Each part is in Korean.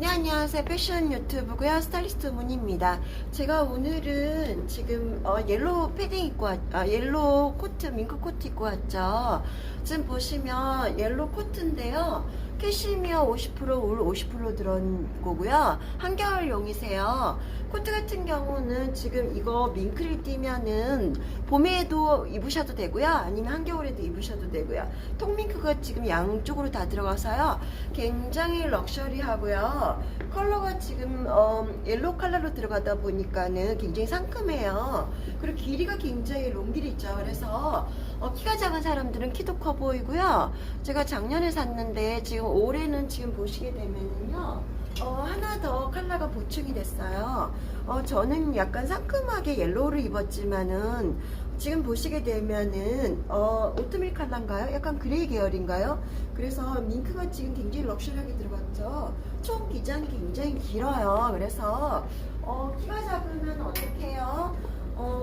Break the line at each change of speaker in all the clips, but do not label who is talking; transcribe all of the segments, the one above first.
네, 안녕하세요. 패션 유튜브고요. 스타일리스트 문입니다. 제가 오늘은 지금 어, 옐로우 패딩 입고 왔, 아, 옐로우 코트, 민크 코트 입고 왔죠. 지금 보시면 옐로우 코트인데요. 캐시미어 50%, 울 50% 들어온 거고요. 한겨울용이세요. 코트 같은 경우는 지금 이거 민크를 띠면은 봄에도 입으셔도 되고요. 아니면 한겨울에도 입으셔도 되고요. 통민크가 지금 양쪽으로 다 들어가서요. 굉장히 럭셔리하고요. 컬러가 지금 어, 옐로우 컬러로 들어가다 보니까는 굉장히 상큼해요. 그리고 길이가 굉장히 롱길이 있죠. 그래서 어, 키가 작은 사람들은 키도 커 보이고요. 제가 작년에 샀는데 지금 올해는 지금 보시게 되면은요. 어, 하나 더 컬러가 보충이 됐어요. 어, 저는 약간 상큼하게 옐로우를 입었지만은 지금 보시게 되면은 어, 오트밀 컬러인가요? 약간 그레이 계열인가요? 그래서 밍크가 지금 굉장히 럭셔리하게 들어갔죠. 총 기장이 굉장히 길어요. 그래서 어, 키가 작으면 어떡해요?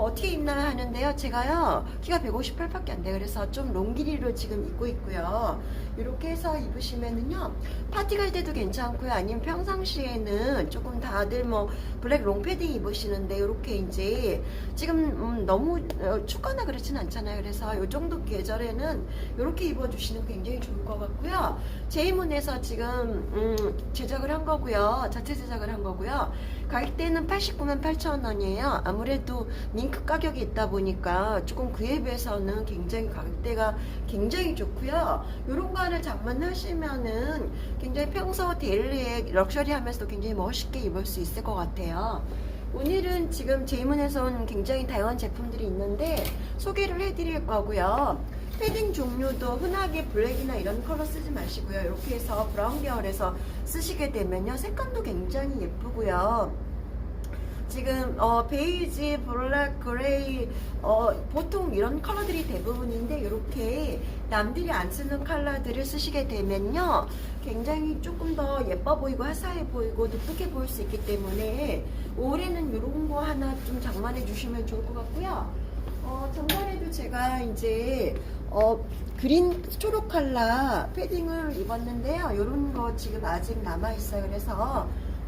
어, 어떻게 입나 하는데요. 제가요, 키가 158밖에 안 돼요. 그래서 좀 롱길이로 지금 입고 있고요. 이렇게 해서 입으시면은요, 파티 갈 때도 괜찮고요. 아니면 평상시에는 조금 다들 뭐, 블랙 롱패딩 입으시는데, 이렇게 이제, 지금 음, 너무 어, 춥거나 그렇진 않잖아요. 그래서 이 정도 계절에는 이렇게 입어주시는 게 굉장히 좋을 것 같고요. 제이문에서 지금, 음, 제작을 한 거고요. 자체 제작을 한 거고요. 가격대는 89만 8천 원이에요. 아무래도 밍크 가격이 있다 보니까 조금 그에 비해서는 굉장히 가격대가 굉장히 좋고요. 이런 거 하나 장만하시면은 굉장히 평소 데일리에 럭셔리 하면서도 굉장히 멋있게 입을 수 있을 것 같아요. 오늘은 지금 제이문에서 온 굉장히 다양한 제품들이 있는데 소개를 해드릴 거고요. 패딩 종류도 흔하게 블랙이나 이런 컬러 쓰지 마시고요. 이렇게 해서 브라운 계열에서 쓰시게 되면요. 색감도 굉장히 예쁘고요. 지금 어, 베이지, 블랙, 그레이 어, 보통 이런 컬러들이 대부분인데 이렇게 남들이 안 쓰는 컬러들을 쓰시게 되면요 굉장히 조금 더 예뻐 보이고 화사해 보이고 돋보게 보일 수 있기 때문에 올해는 이런 거 하나 좀 장만해 주시면 좋을 것 같고요 어, 전번에도 제가 이제 어, 그린 초록 컬러 패딩을 입었는데요 이런 거 지금 아직 남아 있어요 그래서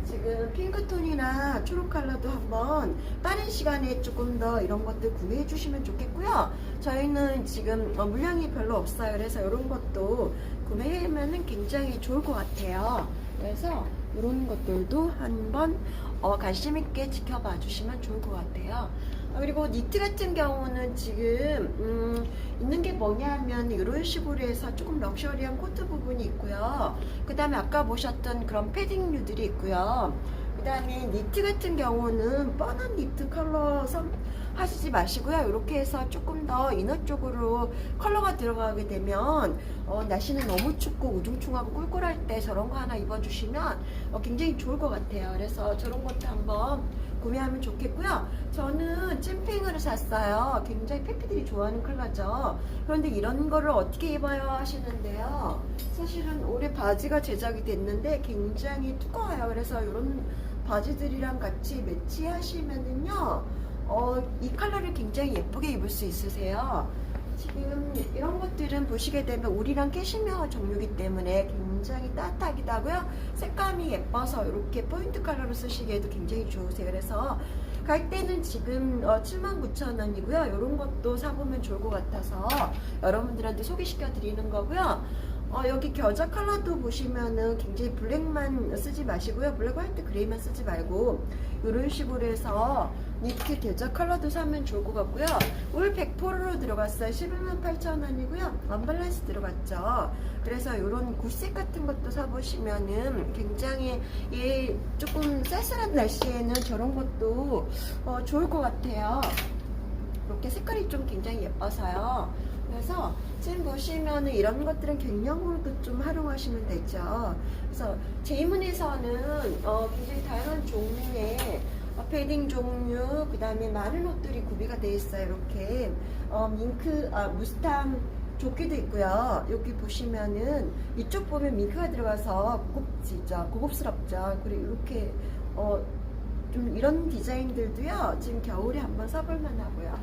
지금 핑크톤이나 초록 컬러도 한번 빠른 시간에 조금 더 이런 것들 구매해 주시면 좋겠고요. 저희는 지금 어, 물량이 별로 없어요. 그래서 이런 것도 구매하면 굉장히 좋을 것 같아요. 그래서 이런 것들도 한번 어, 관심 있게 지켜봐 주시면 좋을 것 같아요. 어, 그리고 니트 같은 경우는 지금 음, 있는 게 뭐냐면 이런 식으로 해서 조금 럭셔리한 코트 부분이 있고요. 그 다음에 아까 보셨던 그런 패딩류들이 있고요. 그 다음에 니트 같은 경우는 뻔한 니트 컬러 선 하시지 마시고요. 이렇게 해서 조금 더 이너 쪽으로 컬러가 들어가게 되면 어, 날씨는 너무 춥고 우중충하고 꿀꿀할 때 저런 거 하나 입어주시면 어, 굉장히 좋을 것 같아요. 그래서 저런 것도 한번 구매하면 좋겠고요. 저는 찐핑을 샀어요. 굉장히 페피들이 좋아하는 컬러죠. 그런데 이런 거를 어떻게 입어요 하시는데요. 사실은 올해 바지가 제작이 됐는데 굉장히 두꺼워요. 그래서 이런 바지들이랑 같이 매치하시면은요. 어, 이 컬러를 굉장히 예쁘게 입을 수 있으세요. 지금 이런 것들은 보시게 되면 우리랑 캐시미어 종류이기 때문에 굉장히 따뜻하기도 하고요. 색감이 예뻐서 이렇게 포인트 컬러로 쓰시기에도 굉장히 좋으세요. 그래서 가격대는 지금 어, 79,000원이고요. 이런 것도 사보면 좋을 것 같아서 여러분들한테 소개시켜 드리는 거고요. 어, 여기 겨자 컬러도 보시면은 굉장히 블랙만 쓰지 마시고요. 블랙, 화이트, 그레이만 쓰지 말고 이런 식으로 해서 니트 겨자 컬러도 사면 좋을 것 같고요. 울 100%로 들어갔어요. 11만 8천 원이고요. 언밸런스 들어갔죠. 그래서 이런 굿색 같은 것도 사보시면은 굉장히 예, 조금 쌀쌀한 날씨에는 저런 것도 어, 좋을 것 같아요. 이렇게 색깔이 좀 굉장히 예뻐서요. 그래서 지금 보시면은 이런 것들은 갱년으로도 좀 활용하시면 되죠. 그래서 제이문에서는 어, 굉장히 다양한 종류의 어, 패딩 종류, 그 다음에 많은 옷들이 구비가 되어 있어요. 이렇게 어, 밍크, 아, 무스탕 조끼도 있고요. 여기 보시면은 이쪽 보면 밍크가 들어가서 고급지죠, 고급스럽죠. 그리고 이렇게 어, 좀 이런 디자인들도요. 지금 겨울에 한번 써볼 만하고요.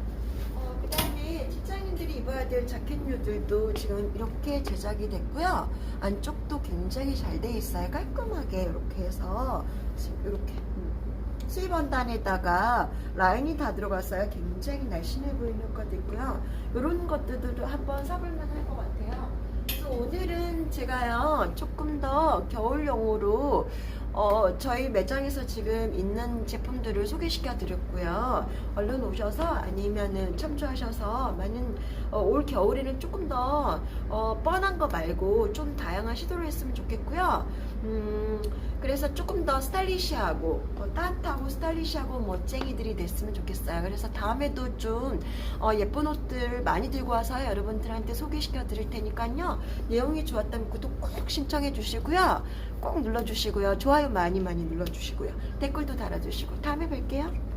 어, 그 다음에 직장인들이 입어야 될 자켓류들도 지금 이렇게 제작이 됐고요. 안쪽도 굉장히 잘 돼 있어요. 깔끔하게 이렇게 해서 지금 이렇게 음, 수입원단에다가 라인이 다 들어갔어요. 굉장히 날씬해 보이는 효과도 있고요. 이런 것들도 한번 사볼만 할 것 같아요. 그래서 오늘은 제가요 조금 더 겨울용으로 어, 저희 매장에서 지금 있는 제품들을 소개시켜 드렸고요. 얼른 오셔서 아니면은 참조하셔서 많은 어, 올 겨울에는 조금 더 어, 뻔한 거 말고 좀 다양한 시도를 했으면 좋겠고요. 음, 그래서 조금 더 스타일리시하고 어, 따뜻하고 스타일리시하고 멋쟁이들이 됐으면 좋겠어요. 그래서 다음에도 좀 어, 예쁜 옷들 많이 들고 와서 여러분들한테 소개시켜 드릴 테니까요. 내용이 좋았다면 구독 꼭 신청해 주시고요. 꼭 눌러 주시고요. 좋아요 많이 많이 눌러 주시고요. 댓글도 달아 주시고 다음에 뵐게요.